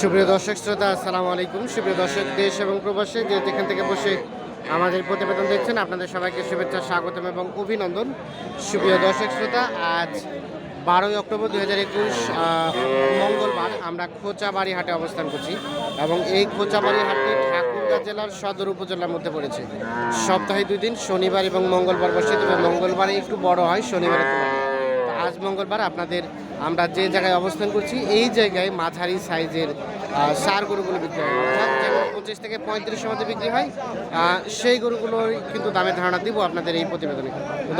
সুপ্রিয় দর্শক, শ্রোতা, আসসালামু আলাইকুম। সুপ্রিয় দর্শক, দেশ এবং প্রবাসে যে যেখান থেকে বসে আমাদের প্রতিবেদন দেখছেন, আপনাদের সবাইকে শুভেচ্ছা, স্বাগতম এবং অভিনন্দন। সুপ্রিয় দর্শক, শ্রোতা, আজ বারোই অক্টোবর দুই হাজার একুশ মঙ্গলবার আমরা খোঁচাবাড়ি হাটে অবস্থান করছি এবং এই খোঁচাবাড়ি হাটটি ঠাকুরগাঁ জেলার সদর উপজেলার মধ্যে পড়েছে। সপ্তাহে দুই দিন, শনিবার এবং মঙ্গলবার বসে, তবে মঙ্গলবারে একটু বড় হয়, শনিবারে আজ মঙ্গলবার আপনাদের আমরা যে জায়গায় অবস্থান করছি এই জায়গায় মাঝারি সাইজের সার গরুগুলো বিক্রি হয়। অর্থাৎ পঁচিশ থেকে পঁয়ত্রিশের মধ্যে বিক্রি হয় সেই গরুগুলোর কিন্তু দামের ধারণা দিব আপনাদের এই প্রতিবেদনে।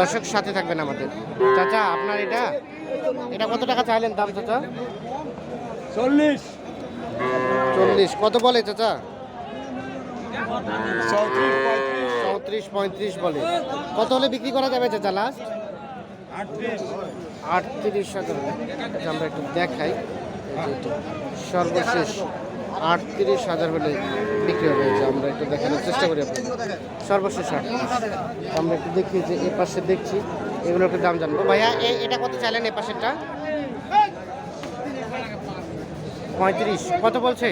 দর্শক সাথে থাকবেন আমাদের। চাচা আপনার এটা? এটা কত টাকা চাইলেন দাম চাচা? চল্লিশ। চল্লিশ। কত বলে চাচা? চৌত্রিশ পঁয়ত্রিশ। চৌত্রিশ পঁয়ত্রিশ বলে। কত হলে বিক্রি করা যাবে চাচা লাস্ট আটত্রিশ। আটত্রিশ হাজার। আচ্ছা, আমরা একটু দেখাই। সর্বশেষ আটত্রিশ হাজার হলে বিক্রি হবে। এই যে আমরা একটু দেখানোর চেষ্টা করি আপনাকে সর্বশেষ আটত্রিশ। আমরা একটু দেখি যে এই পাশে দেখছি এগুলো একটু দাম জানব। ভাইয়া এ- এটা কত চাইলেন এই পাশেরটা? পঁয়ত্রিশ। কত বলছে?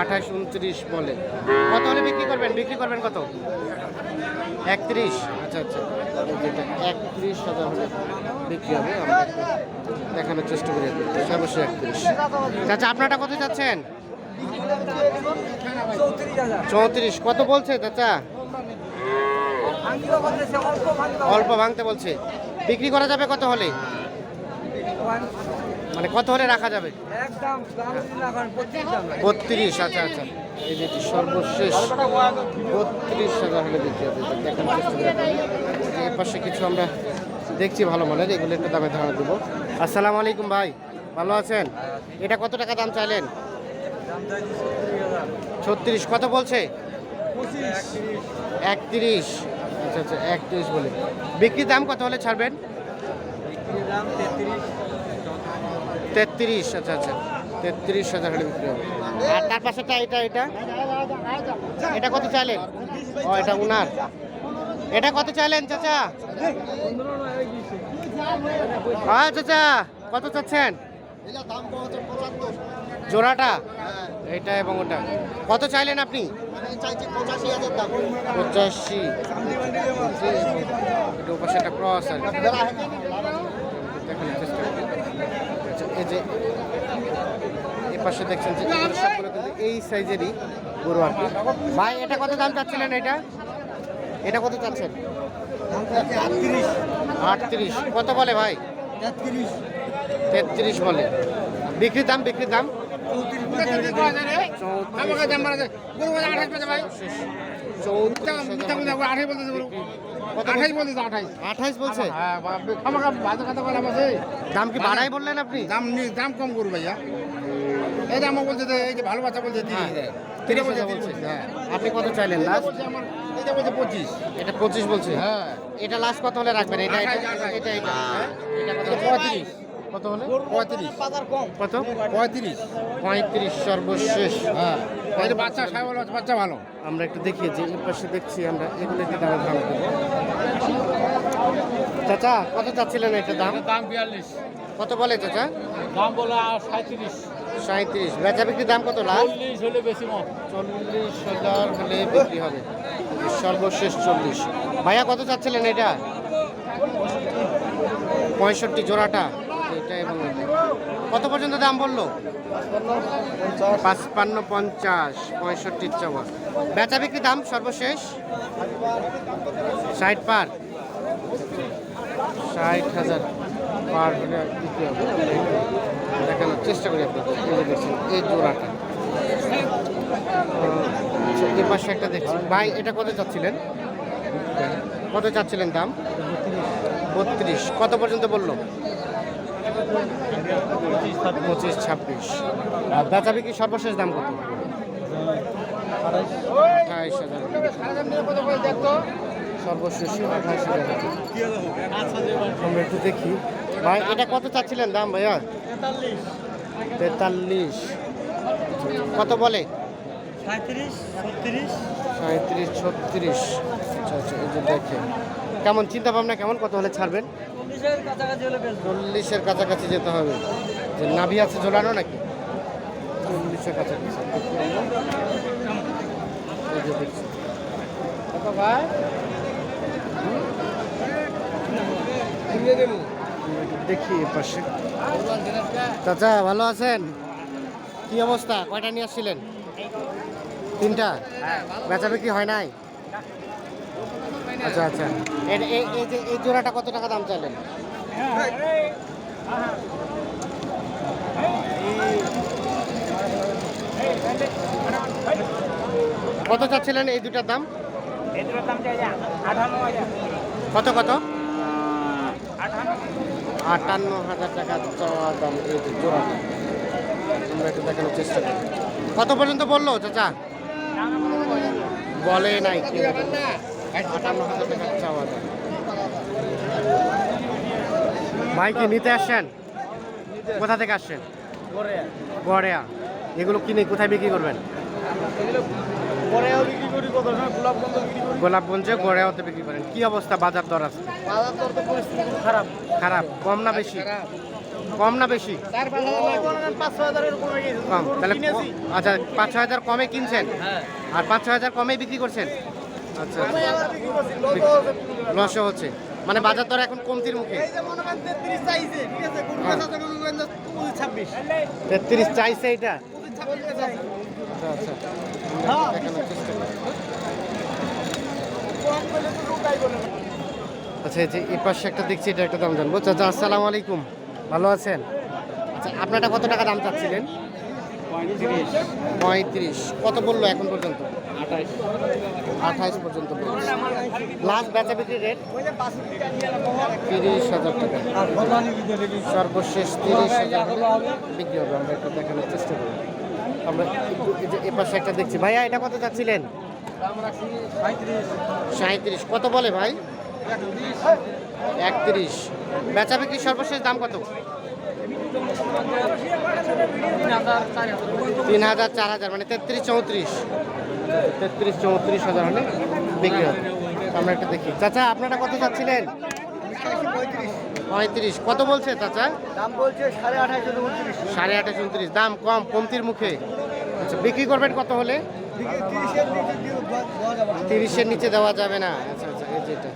আঠাশ, উনত্রিশ বলে। কত হলে বিক্রি করবেন? বিক্রি করবেন কত? একত্রিশ? আচ্ছা আচ্ছা। একত্রিশ হাজার হলে বিক্রি হবে দেখানোর চেষ্টা করি আপনাদের। একত্রিশ। চাচা, আপনারটা কত চাচ্ছেন? চৌত্রিশ। কত বলছে চাচা? অল্প ভাঙতে বলছে। বিক্রি করা যাবে কত হলে? মানে কত হলে রাখা যাবে। বত্রিশ আচ্ছা আচ্ছা। এই যে সর্বশেষ বত্রিশ হাজার হলে বিক্রি হবে এটা চেষ্টা এর পাশে কিছু আমরা দেখছি ভালো মানের এগুলো একটু দামে ধারণা দেবো। আসসালামু আলাইকুম ভাই ভালো আছেন? এটা কত টাকা দাম চাইলেন? ছত্রিশ কত বলছে? একত্রিশ। আচ্ছা আচ্ছা একত্রিশ বলে। বিক্রির দাম কত হলে ছাড়বেন? বিক্রির দাম তেত্রিশ। তেত্রিশ আচ্ছা আচ্ছা তেত্রিশ হাজার হলে বিক্রি হবে। আর তার পাশেটা এটা এটা? এটা কত চাইলেন? ও, এটা উনার। এটা কত চাইলেন, চাচা? হ্যাঁ চাচা, কত চাচ্ছেন? জোড়াটা? এটা এবং ওটা। কত চাইলেন আপনি? পঁচাশি। এটা ক্রস আর কি। দেখানোর চেষ্টা করি। আচ্ছা, এই যে এ পাশে দেখছেন যে সবগুলো কিন্তু এই সাইজেরই গরু আর ভাই এটা কত দাম চাচ্ছিলেন এটা এটা কত চাচ্ছেন আটত্রিশ কত বলে ভাই তেত্রিশ তেত্রিশ বলে বিক্রির দাম বিক্রির দাম আঠাইশ বলছে দাম কি বাড়াই বললেন আপনি? দাম দাম কম করু ভাইয়া। এই দাম বলছে যে এই যে ভালো বাচ্চা বলছে তিরিশ হাজার। হাজার বলছে। হ্যাঁ। আপনি কত চাইলেন লাস্ট বলছে আমার বলছে পঁচিশ। এটা পঁচিশ বলছে? হ্যাঁ। এটা লাস্ট কত হলে রাখবেন? এটা এটা আঠাইশ, আঠাইশ। এটা এটা হ্যাঁ? এটা কত? পঁয়ত্রিশ। কত হলে? পঁয়ত্রিশ। কত? পঁয়ত্রিশ। পঁয়ত্রিশ সর্বশেষ। হ্যাঁ। বাচ্চা বলো বাচ্চা ভালো। আমরা একটু দেখিয়েছি এই পাশে দেখছি আমরা এগুলো একটু দামের দাম দেবো চাচা কত চাচ্ছিলেন এটা দাম? দাম বিয়াল্লিশ। কত বলে চাচা? দাম বলে সাঁত্রিশ। সাঁত্রিশ। বেচা বিক্রির দাম কত লাস্ট চল্লিশ হলে বেশি মত। চল্লিশ হাজার হলে বিক্রি হবে। সর্বশেষ চল্লিশ। ভাইয়া কত চাচ্ছিলেন এটা? পঁয়ষট্টি জোড়াটা। কত পর্যন্ত দাম বলল? পাঁচপান্ন পঞ্চাশ পঁয়ষট্টির চাওয়া বেচা বিক্রি দাম সর্বশেষ? ষাট পার। ষাট হাজার পার হলে বিক্রি হবে। দেখানোর চেষ্টা করি আপনাদের। এই জোড়াটা। এ পাশে একটা দেখছি। ভাই, এটা কত চাচ্ছিলেন? কত চাচ্ছিলেন দাম? বত্রিশ। কত পর্যন্ত বলল? পঁচিশ ছাব্বিশ। আর বেচা বিক্রি সর্বশেষ দাম কত? আঠাইশ হাজার। সর্বশেষ আঠাইশ হাজার। আমরা একটু দেখি। ভাই এটা কত চাচ্ছিলেন দাম ভাইয়া? তেতাল্লিশ। কত বলে? ছত্রিশ। সাঁত্রিশ ছত্রিশ। আচ্ছা আচ্ছা এই যে দেখেন। কেমন চিন্তা ভাবনা কেমন? কত হলে ছাড়বেন? চল্লিশের কাছাকাছি যেতে হবে। যে নাভি আছে ঝোলানো নাকি? চল্লিশের কাছাকাছি। কত ভাই? দেখি পাশে। চাচা ভালো আছেন? কি অবস্থা? কয়টা নিয়ে আসছিলেন? তিনটা? বেচা বিক্রি হয় নাই? আচ্ছা আচ্ছা। এর এই এই যে এই জোড়াটা কত টাকা দাম চাইলেন? কত চাচ্ছিলেন এই দুটার দাম? কত কত? আটান্ন হাজার টাকা চাওয়া দাম এই জোড়াটা। আমরা একটু দেখানোর চেষ্টা করি। কত পর্যন্ত বলল চাচা? বলে নাই। কি আটান্ন হাজার টাকা চাওয়া দাম ভাই কি নিতে আসছেন? কোথা থেকে আসছেন? গড়েয়া। এগুলো কিনে কোথায় বিক্রি করবেন? গোলাপগঞ্জ গড়েয়াতে বিক্রি করেন। কি অবস্থা? বাজার দর আছে? খারাপ। খারাপ। কম না বেশি? কম না বেশি? কমে কম। তাহলে আচ্ছা পাঁচ ছয় হাজার কমে কিনছেন? হ্যাঁ। আর পাঁচ ছয় হাজার কমেই বিক্রি করছেন? আচ্ছা লোকও লসও হচ্ছে। মানে বাজার দর এখন কমতির মুখে। তেত্রিশ চাইছে হ্যাঁ। তেত্রিশ চাইছে এটা? আচ্ছা আচ্ছা। হ্যাঁ। আচ্ছা এই যে এই পাশে একটা দেখছি এটা একটা দাম জানব। চাচা আসসালামু আলাইকুম। ভালো আছেন? আচ্ছা আপনারটা কত টাকা দাম চাচ্ছিলেন? পঁয়ত্রিশ। কত বলল এখন পর্যন্ত? আঠাইশ। পর্যন্ত লাস্ট বেচা বিক্রি রেট। তিরিশ হাজার টাকা। সর্বশেষ তিরিশ হাজার বিক্রি হবে। আমরা একটু দেখানোর চেষ্টা করি আমরা এ পাশে একটা দেখছি। ভাইয়া এটা কত চাচ্ছিলেন দাম সাঁত্রিশ কত বলে ভাই? একত্রিশ, বেচা বিক্রি সর্বশেষ দাম কত। তিন হাজার চার হাজার মানে তেত্রিশ চৌত্রিশ। তেত্রিশ চৌত্রিশ হাজার হলে বিক্রি হবে। আমরা একটা দেখি। চাচা আপনারা কত চাচ্ছিলেন? পঁয়ত্রিশ। কত বলছে চাচা? দাম বলছে সাড়ে আঠাশ উনত্রিশ। সাড়ে আঠাশ উনত্রিশ। দাম কম কমতির মুখে। আচ্ছা বিক্রি করবেন কত হলে? তিরিশের নিচে দেওয়া- যাবে না। তিরিশের নিচে দেওয়া যাবে না। আচ্ছা আচ্ছা এই যেটা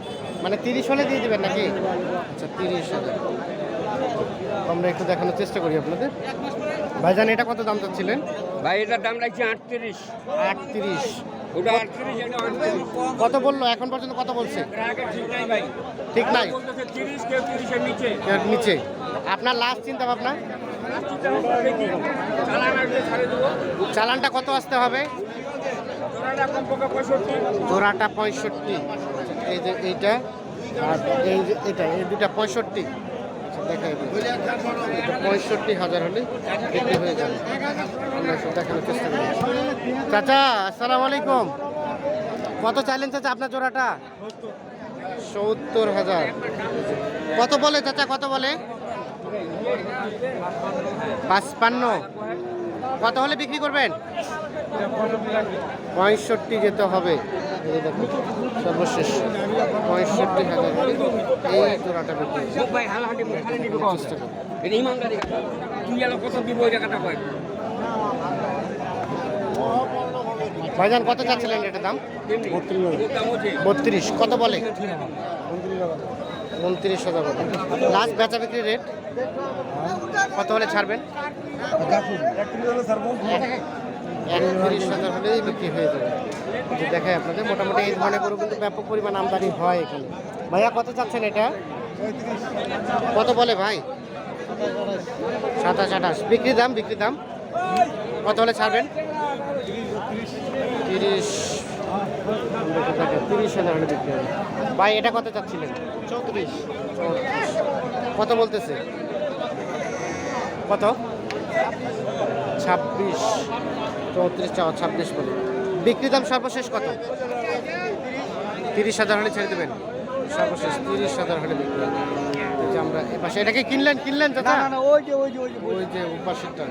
মানে তিরিশ হলে দিয়ে দিবেন নাকি? আচ্ছা তিরিশ হাজার। আমরা একটু দেখানোর চেষ্টা করি আপনাদের। ভাইজান এটা কত দাম চাচ্ছিলেন? ভাই এটার দাম লাগছে আটত্রিশ। আটত্রিশ। ওটা আটত্রিশ এটা আটত্রিশ। কত বলল? এখন পর্যন্ত কত বলছে? ঠিক নাই ভাই। ঠিক নাই? তিরিশ কেউ তিরিশের নিচে। নিচে। আপনার লাস্ট চিন্তা ভাবনা চালানটা কত আসতে হবে? জোড়াটা পঁয়ষট্টি। জোড়াটা পঁয়ষট্টি এই যে এইটা আর এই যে এটা এই দুটা পঁয়ষট্টি। পঁয়ষট্টি হাজার হলে বিক্রি হয়ে যাবে। আমরা দেখানোর চেষ্টা করি। চাচা, আসসালামু আলাইকুম। কত চাইলেন চাচা আপনার জোড়াটা? সত্তর হাজার। কত বলে চাচা, কত বলে? পাঁচপান্ন। কত হলে বিক্রি করবেন? পঁয়ষট্টি যেতে হবে। এই দেখুন সর্বশেষ পঁয়ষট্টি হাজার এই জোড়াটা। এটা ভাইজান কত চাচ্ছিলেন এটার দাম? দাম বত্রিশ। কত বলে? উনত্রিশ হাজার লাস্ট বেচা বিক্রি রেট? কত হলে ছাড়বেন? একত্রিশ হাজার হলেই বিক্রি হয়ে যাবে। যে দেখায় আপনাদের। মোটামুটি এই ধরনের গরু কিন্তু ব্যাপক পরিমাণ আমদানি হয় এখানে। ভাইয়া কত চাচ্ছেন এটা? কত বলে ভাই? সাতাশ আঠাশ। বিক্রি দাম বিক্রি দাম? কত হলে ছাড়বেন? তিরিশ। তিরিশ হাজার হলে বিক্রি হবে। ভাই এটা কত চাচ্ছিলেন? চৌত্রিশ। কত বলতেছে? কত? ছাব্বিশ। চৌত্রিশ ছাব্বিশ বলে। বিক্রি দাম সর্বশেষ কত? তিরিশ হাজার হলে ছেড়ে দেবেন। সর্বশেষ তিরিশ হাজার হলে বিক্রি আমরা এপাশে এটাকে কিনলেন? কিনলেন চাচা? না না ওই যে ওই যে ওই যে ওই যে। উপাসেরটা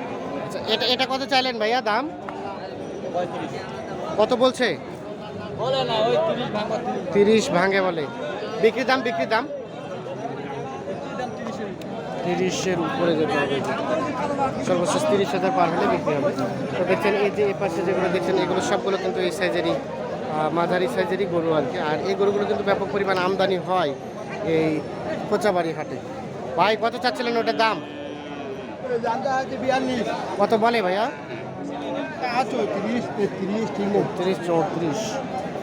আচ্ছা এটা এটা কত চাইলেন ভাইয়া দাম? কত বলছে? বলে না ওই তিরিশ ভাঙা বলে। বিক্রি দাম বিক্রি দাম দাম? তিরিশের উপরে যেতে হবে। সর্বশেষ তিরিশ হাজার পার হলে বিক্রি হবে। তো দেখছেন, এই যে এই পাশে যেগুলো দেখছেন, এগুলো সবগুলো কিন্তু এই সাইজেরই মাঝারি সাইজেরই গরু আর কি। আর এই গরুগুলো কিন্তু ব্যাপক পরিমাণ আমদানি হয় এই কোচাবাড়ি হাটে। ভাই, কত চাচ্ছিলেন ওটার দাম? কত বলে ভাইয়া? তিরিশ চৌত্রিশ।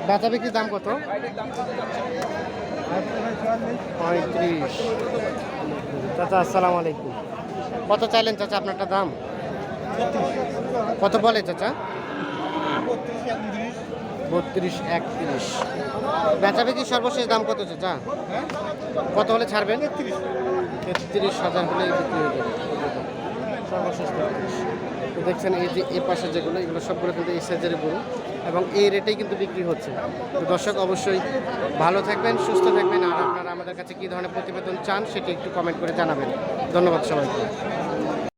বেচা বিক্রির দাম কত? পঁয়ত্রিশ। চাচা, আসসালামু আলাইকুম। কত চাইলেন চাচা আপনারটা দাম? কত বলে চাচা? বত্রিশ একত্রিশ। বেচা বিক্রির সর্বশেষ দাম কত চাচা? কত হলে ছাড়বেন? তেত্রিশ হাজার হলে সর্বশেষ দেখছেন এই যে এ পাশে যেগুলো, এগুলো সবগুলো কিন্তু এই সাইজের গরু। এবং এই রেটেই কিন্তু বিক্রি হচ্ছে। তো দর্শক অবশ্যই ভালো থাকবেন, সুস্থ থাকবেন। আর আপনারা আমাদের কাছে কী ধরনের প্রতিবেদন চান সেটি একটু কমেন্ট করে জানাবেন। ধন্যবাদ সবাইকে।